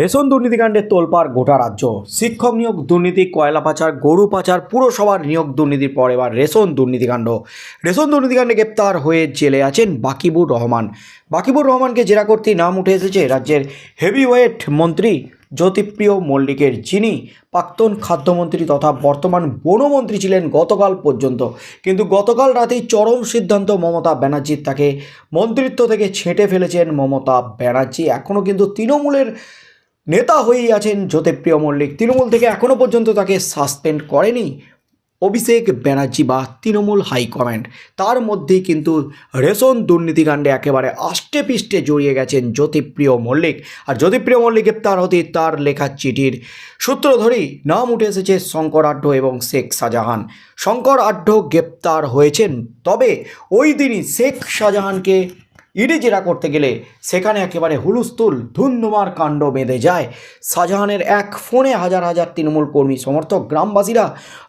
Ration দুর্নীতিকাণ্ডে তোলপার গোটা রাজ্য। শিক্ষক নিয়োগ দুর্নীতি, কয়লা পাচার, গরু পাচার, পুরসভার নিয়োগ দুর্নীতির পর এবার রেশন দুর্নীতিকাণ্ড রেশন দুর্নীতিকাণ্ডে গ্রেপ্তার হয়ে জেলে আছেন বাকিবুর রহমান। বাকিবুর রহমানকে জেরা করতে নাম উঠে এসেছে রাজ্যের হেভিওয়েট মন্ত্রী জ্যোতিপ্রিয় মল্লিকের, যিনি প্রাক্তন খাদ্যমন্ত্রী তথা বর্তমান বনমন্ত্রী ছিলেন গতকাল পর্যন্ত। কিন্তু গতকাল রাতেই চরম সিদ্ধান্ত মমতা ব্যানার্জির। তাকে মন্ত্রিত্ব থেকে ছেঁটে ফেলেছেন মমতা ব্যানার্জি। এখনও কিন্তু তৃণমূলের নেতা হয়েই আছেন জ্যোতিপ্রিয় মল্লিক। তৃণমূল থেকে এখনও পর্যন্ত তাকে সাসপেন্ড করেনি অভিষেক ব্যানার্জি বা তৃণমূল হাইকমান্ড। তার মধ্যে কিন্তু রেশন দুর্নীতিকাণ্ডে একেবারে আষ্টে পিষ্টে জড়িয়ে গেছেন জ্যোতিপ্রিয় মল্লিক। আর জ্যোতিপ্রিয় মল্লিক গ্রেপ্তার হতে তার লেখা চিঠির সূত্র ধরেই নাম উঠে এসেছে শঙ্কর আড্ড এবং শেখ শাহজাহান। শঙ্কর আড্ড গ্রেপ্তার হয়েছেন, তবে ওই দিনই শেখ শাহজাহানকে ইডি জেরা করতে গেলে সেখানে একেবারে হুলুস্তুল ধুন্ধুমার কাণ্ড বেঁধে যায়। শাহজাহানের এক ফোনে হাজার হাজার তৃণমূল কর্মী সমর্থক গ্রামবাসীরা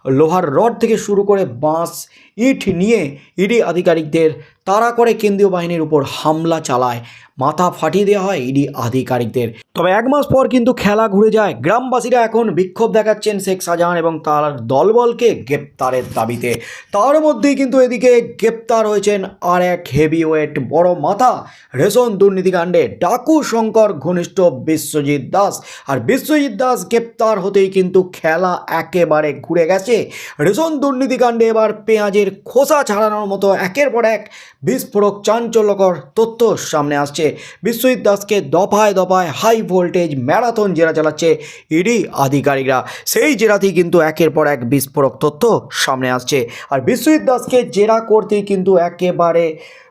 লোহার রড থেকে শুরু করে বাঁশ, ইট নিয়ে ইডি আধিকারিকদের তাড়া করে কেন্দ্রীয় বাহিনীর উপর হামলা চালায়। মাথা ফাটিয়ে দেওয়া হয় ইডি আধিকারিকদের। তবে এক মাস পর কিন্তু খেলা ঘুরে যায়। গ্রামবাসীরা এখন বিক্ষোভ দেখাচ্ছেন শেখ শাহজাহান এবং তার দলবলকে গ্রেপ্তারের দাবিতে। তার মধ্যেই কিন্তু এদিকে গ্রেপ্তার হয়েছেন আর এক হেভিওয়েট বড় মাথা রেশন দুর্নীতিকাণ্ডে ডাকু শঙ্কর ঘনিষ্ঠ বিশ্বজিৎ দাস। আর বিশ্বজিৎ দাস গ্রেপ্তার হতেই কিন্তু খেলা একেবারে ঘুরে গেছে। রেশন দুর্নীতিকাণ্ডে এবার পেঁয়াজের খোসা ছাড়ানোর মতো একের পর এক বিস্ফোরক চাঞ্চল্যকর তথ্য সামনে আসছে। বিশ্বজিৎ দাসকে দফায় দফায় হাই ভোল্টেজ ম্যারাথন জেরা চালাচ্ছে ইডি আধিকারিকরা। সেই জেরাতেই কিন্তু একের পর এক বিস্ফোরক তথ্য সামনে আসছে। আর বিশ্বজিৎ দাসকে জেরা করতেই কিন্তু একেবারে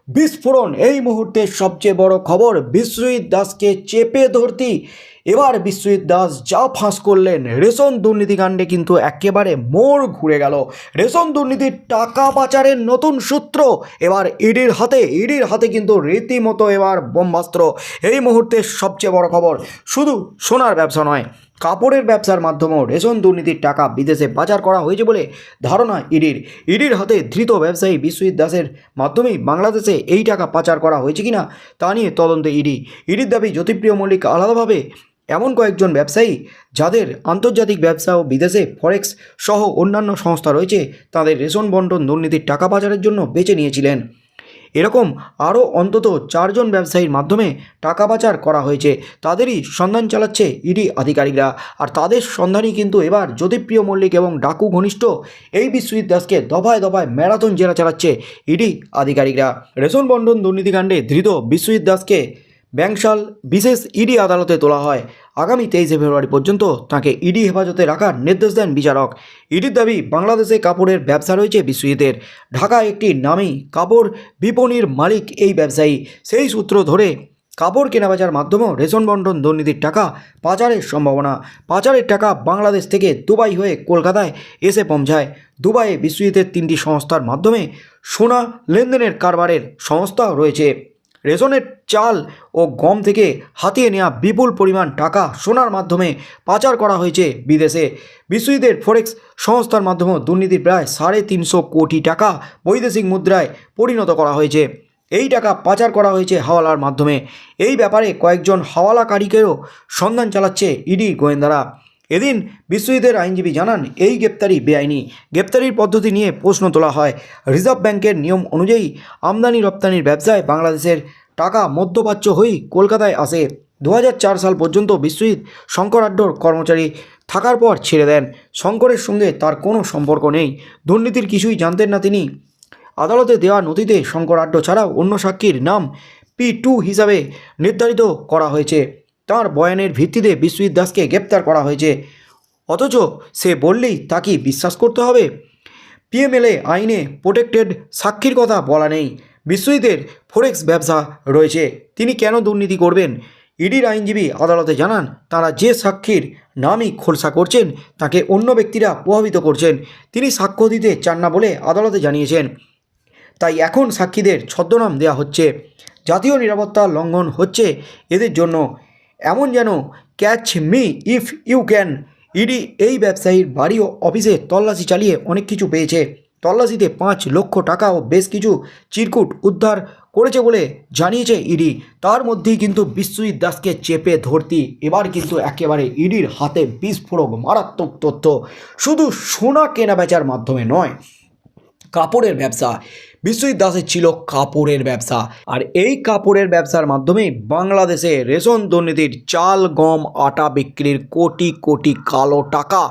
বিস্ফোরণ। এই মুহূর্তে সবচেয়ে বড় খবর, বিশ্বজিৎ দাসকে চেপে ধরতেই এবার বিশ্বজিৎ দাস যা ফাঁস করলেন, রেশন দুর্নীতিকাণ্ডে কিন্তু একেবারে মোড় ঘুরে গেল। রেশন দুর্নীতির টাকা পাচারের নতুন সূত্র, এবার ইডির হাতে ইডির হাতে কিন্তু রীতিমতো এবার বোম্বাস্ত্র। এই মুহূর্তে সবচেয়ে বড় খবর, শুধু সোনার ব্যবসা নয় কাপড়ের ব্যবসার মাধ্যমেও রেশন দুর্নীতির টাকা বিদেশে পাচার করা হয়েছে বলে ধারণা ইডির। ইডির হাতে ধৃত ব্যবসায়ী বিশ্বজিৎ দাসের মাধ্যমেই বাংলাদেশে এই টাকা পাচার করা হয়েছে কিনা তা নিয়ে তদন্তে ইডি। ইডির দাবি, জ্যোতিপ্রিয় মল্লিক আলাদাভাবে এমন কয়েকজন ব্যবসায়ী যাদের আন্তর্জাতিক ব্যবসা ও বিদেশে ফরেক্স সহ অন্যান্য সংস্থা রয়েছে, তাদের রেশন বন্টন দুর্নীতির টাকা পাচারের জন্য বেছে নিয়েছিলেন। এরকম আরও অন্তত চারজন ব্যবসায়ীর মাধ্যমে টাকা পাচার করা হয়েছে। তাদেরই সন্ধান চালাচ্ছে ইডি আধিকারিকরা। আর তাদের সন্ধানই কিন্তু এবার জ্যোতিপ্রিয় মল্লিক এবং ডাকু ঘনিষ্ঠ এই বিশ্বজিৎ দাসকে দফায় দফায় ম্যারাথন জেরা চালাচ্ছে ইডি আধিকারিকরা। রেশন বন্টন দুর্নীতিকাণ্ডে ধৃত বিশ্বজিৎ দাসকে ব্যাংশাল বিশেষ ইডি আদালতে তোলা হয়। আগামী তেইশে ফেব্রুয়ারি পর্যন্ত তাকে ইডি হেফাজতে রাখার নির্দেশ দেন বিচারক। ইডির দাবি, বাংলাদেশে কাপড়ের ব্যবসা রয়েছে বিশ্বজিতের ঢাকা একটি নামী কাপড় বিপণীর মালিক এই ব্যবসায়ী। সেই সূত্র ধরে, কাপড় কেনাবেচার মাধ্যমেও রেশন বন্টন দুর্নীতির টাকা পাচারের সম্ভাবনা। পাচারের টাকা বাংলাদেশ থেকে দুবাই হয়ে কলকাতায় এসে পৌঁছায়। দুবাইয়ে বিশ্বজিতের তিনটি সংস্থার মাধ্যমে সোনা লেনদেনের কারবারের সংস্থাও রয়েছে। রেশনের চাল ও গম থেকে হাতিয়ে নেওয়া বিপুল পরিমাণ টাকা সোনার মাধ্যমে পাচার করা হয়েছে বিদেশে। বিশ্বজিতের ফরেক্স সংস্থার মাধ্যমে দুর্নীতির প্রায় সাড়ে তিনশো কোটি টাকা বৈদেশিক মুদ্রায় পরিণত করা হয়েছে। এই টাকা পাচার করা হয়েছে হাওয়ালার মাধ্যমে। এই ব্যাপারে কয়েকজন হাওয়ালাকারীকেও সন্ধান চালাচ্ছে ইডি গোয়েন্দারা। এদিন বিশ্বজিতের আইনজীবী জানান, এই গ্রেপ্তারি বেআইনি। গ্রেপ্তারির পদ্ধতি নিয়ে প্রশ্ন তোলা হয়। রিজার্ভ ব্যাংকের নিয়ম অনুযায়ী আমদানি রপ্তানির ব্যবসায় বাংলাদেশের টাকা মধ্যপ্রাচ্য হয়েই কলকাতায় আসে। দু হাজার চার সাল পর্যন্ত বিশ্বজিৎ শঙ্কর আড্ডর কর্মচারী থাকার পর ছেড়ে দেন। শঙ্করের সঙ্গে তার কোনো সম্পর্ক নেই। দুর্নীতির কিছুই জানতেন না তিনি। আদালতে দেওয়া নথিতে শঙ্কর আড্ড ছাড়াও অন্য সাক্ষীর নাম পি টু হিসাবে নির্ধারিত করা হয়েছে। তার বয়ানের ভিত্তিতে বিশ্বজিৎ দাসকে গ্রেপ্তার করা হয়েছে। অথচ সে বললেই তা কি বিশ্বাস করতে হবে? পিএমএলএ আইনে প্রোটেক্টেড সাক্ষীর কথা বলা নেই। বিশ্বজিতের ফরেক্স ব্যবসা রয়েছে। তিনি কেন দুর্নীতি করবেন? ইডির আইনজীবী আদালতে জানান, তারা যে সাক্ষীর নামই খোলসা করছেন, তাকে অন্য ব্যক্তিরা প্রভাবিত করছেন। তিনি সাক্ষ্য দিতে চান না বলে আদালতে জানিয়েছেন। তাই এখন সাক্ষীদের ছদ্মনাম দেওয়া হচ্ছে। জাতীয় নিরাপত্তা লঙ্ঘন হচ্ছে এদের জন্য। এমন যেন catch me if you can ED এই ব্যবসায়ীর বাড়ি ও অফিসে তল্লাশি চালিয়ে অনেক কিছু পেয়েছে। তল্লাশিতে পাঁচ লক্ষ টাকা ও বেশ কিছু চিরকুট উদ্ধার করেছে বলে জানিয়েছে ইডি। তার মধ্যেই কিন্তু বিশ্বজিৎ দাসকে চেপে ধরতি। এবার কিন্তু একেবারে ইডির হাতে বিস্ফোরক মারাত্মক তথ্য। শুধু সোনা কেনা বেচার মাধ্যমে নয় কাপড়ের ব্যবসা। বিশ্বজিৎ দাসের ছিল কাপড়ের ব্যবসা। আর এই কাপড়ের ব্যবসার মাধ্যমে বাংলাদেশে রেশন দুর্নীতির চাল, গম, আটা বিক্রির কোটি কোটি কালো টাকা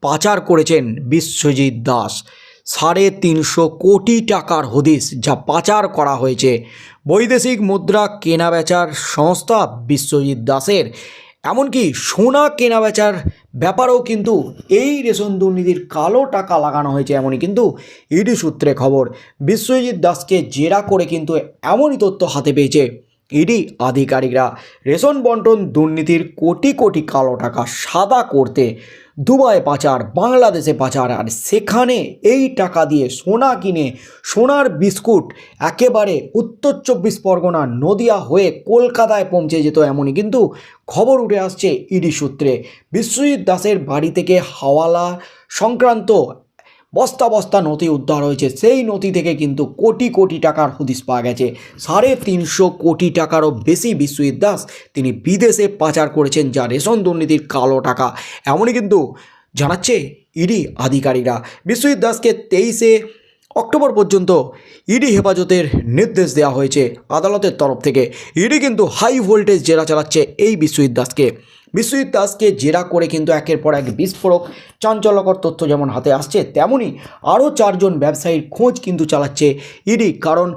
পাচার করেছেন বিশ্বজিৎ দাস। সাড়ে তিনশো কোটি টাকার হদিস যা পাচার করা হয়েছে। বৈদেশিক মুদ্রা কেনা বেচার সংস্থা বিশ্বজিৎ দাসের। এমনকি সোনা কেনা বেচার ব্যাপারেও কিন্তু এই রেশন দুর্নীতির কালো টাকা লাগানো হয়েছে এমনই কিন্তু ইডি সূত্রে খবর। বিশ্বজিৎ দাসকে জেরা করে কিন্তু এমনই তথ্য হাতে পেয়েছে। ইডি আধিকারিকরা রেশন বন্টন দুর্নীতির কোটি কোটি কালো টাকা সাদা করতে দুবাই পাচার, বাংলাদেশে পাচার, আর সেখানে এই টাকা দিয়ে সোনা কিনে সোনার বিস্কুট একেবারে উত্তর চব্বিশ পরগনা নদিয়া হয়ে কলকাতায় পৌঁছে যেত এমনই। কিন্তু খবর উঠে আসছে ইডি সূত্রে। বিশ্বজিৎ দাসের বাড়ি থেকে হাওয়ালা সংক্রান্ত বস্তা বস্তা নথি উদ্ধার হয়েছে। সেই নথি থেকে কিন্তু কোটি কোটি টাকার হদিস পাওয়া গেছে। সাড়ে তিনশো কোটি টাকারও বেশি বিশ্বজিৎ দাস তিনি বিদেশে পাচার করেছেন যা রেশন দুর্নীতির কালো টাকা। এমনই কিন্তু জানাচ্ছে ইডি আধিকারিকরা। বিশ্বজিৎ দাসকে তেইশে অক্টোবর পর্যন্ত ইডি হেফাজতের নির্দেশ দেওয়া হয়েছে আদালতের তরফ থেকে। ইডি কিন্তু হাই ভোল্টেজ জেরা চালাচ্ছে এই বিশ্বজিৎ দাসকে। বিশ্বজিৎ দাসকে জেরা করে কিন্তু একের পর এক বিস্ফোরক, চাঞ্চল্যকর তথ্য যেমন হাতে আসছে তেমনই আরও চারজন ব্যবসায়ীর খোঁজ কিন্তু চালাচ্ছে ইডি। কারণ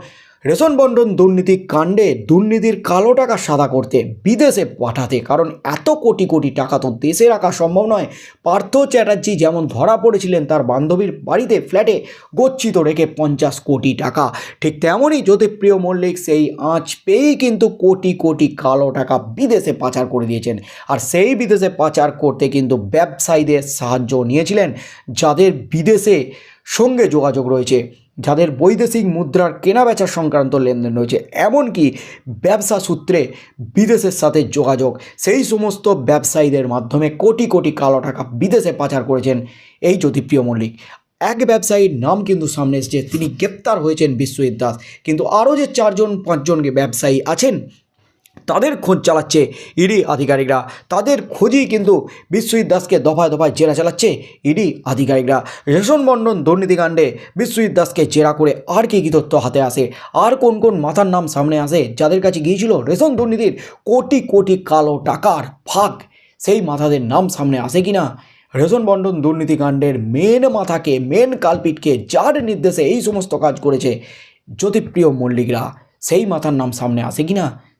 রেশন বন্টন দুর্নীতি কাণ্ডে দুর্নীতির কালো টাকা সাদা করতে বিদেশে পাঠাতে, কারণ এত কোটি কোটি টাকা তো দেশে রাখা সম্ভব নয়। পার্থ চ্যাটার্জি যেমন ধরা পড়েছিলেন তার বান্ধবীর বাড়িতে ফ্ল্যাটে গচ্ছিত রেখে পঞ্চাশ কোটি টাকা। ঠিক তেমনই জ্যোতিপ্রিয় মল্লিক সেই আঁচ পেয়েই কিন্তু কোটি কোটি কালো টাকা বিদেশে পাচার করে দিয়েছেন। আর সেই বিদেশে পাচার করতে কিন্তু ব্যবসায়ীদের সাহায্য নিয়েছিলেন, যাদের বিদেশে সঙ্গে যোগাযোগ রয়েছে। যাদের বৈদেশিক মুদ্রার কেনাবেচা সংক্রান্ত লেনদেন রয়েছে, এমনকি ব্যবসা সূত্রে বিদেশের সাথে যোগাযোগ, সেই সমস্ত ব্যবসায়ীদের মাধ্যমে কোটি কোটি কালো টাকা বিদেশে পাচার করেছেন এই জ্যোতিপ্রিয় মল্লিক। এক ব্যবসায়ীর নাম কিন্তু সামনে এসেছে, তিনি গ্রেপ্তার হয়েছেন বিশ্বজিৎ দাস। কিন্তু আরও যে চারজন, পাঁচজনকে ব্যবসায়ী আছেন তাদের খোঁজ চালাচ্ছে ইডি আধিকারিকরা। তাদের খোঁজেই কিন্তু বিশ্বজিৎ দাসকে দফায় দফায় জেরা চালাচ্ছে ইডি আধিকারিকরা। রেশন বন্টন দুর্নীতিকাণ্ডে বিশ্বজিৎ দাসকে জেরা করে আর কী কী তথ্য হাতে আসে, আর কোন কোন মাথার নাম সামনে আসে যাদের কাছে গিয়েছিল রেশন দুর্নীতির কোটি কোটি কালো টাকার ভাগ সেই মাথাদের নাম সামনে আসে কি না রেশন বন্টন দুর্নীতিকাণ্ডের মেন মাথাকে মেন কালপিটকে যার নির্দেশে এই সমস্ত কাজ করেছে জ্যোতিপ্রিয় মল্লিকরা, সেই মাথার নাম সামনে আসে কি না